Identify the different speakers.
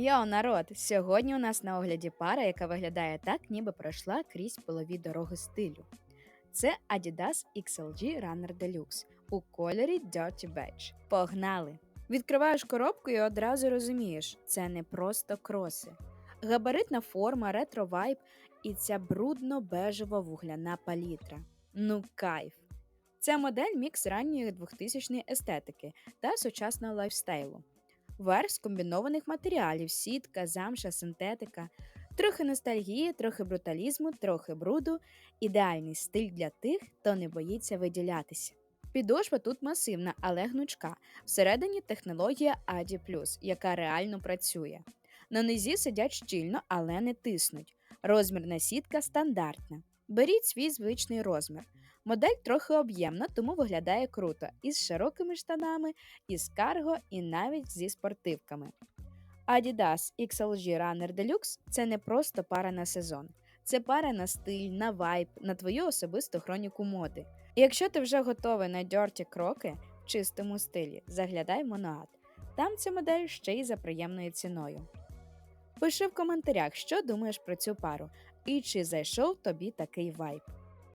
Speaker 1: Йоу, народ! Сьогодні у нас на огляді пара, яка виглядає так, ніби пройшла крізь полові дороги стилю. Це Adidas XLG Runner Deluxe у кольорі Dirty Beige. Погнали! Відкриваєш коробку і одразу розумієш, це не просто кроси. Габаритна форма, ретро-вайб і ця брудно-бежева вугляна палітра. Ну кайф! Ця модель мікс ранньої 2000-ї естетики та сучасного лайфстайлу. Верх з комбінованих матеріалів, сітка, замша, синтетика, трохи ностальгії, трохи бруталізму, трохи бруду, ідеальний стиль для тих, хто не боїться виділятися. Підошва тут масивна, але гнучка. Всередині технологія ADI+, яка реально працює. На низі сидять щільно, але не тиснуть. Розмірна сітка стандартна. Беріть свій звичний розмір. Модель трохи об'ємна, тому виглядає круто із широкими штанами, із карго і навіть зі спортивками. Adidas XLG Runner Deluxe це не просто пара на сезон, це пара на стиль, на вайб, на твою особисту хроніку моди. І якщо ти вже готовий на дьорті кроки в чистому стилі, заглядай в Моноат. Там ця модель ще й за приємною ціною. Пиши в коментарях, що думаєш про цю пару і чи зайшов тобі такий вайб.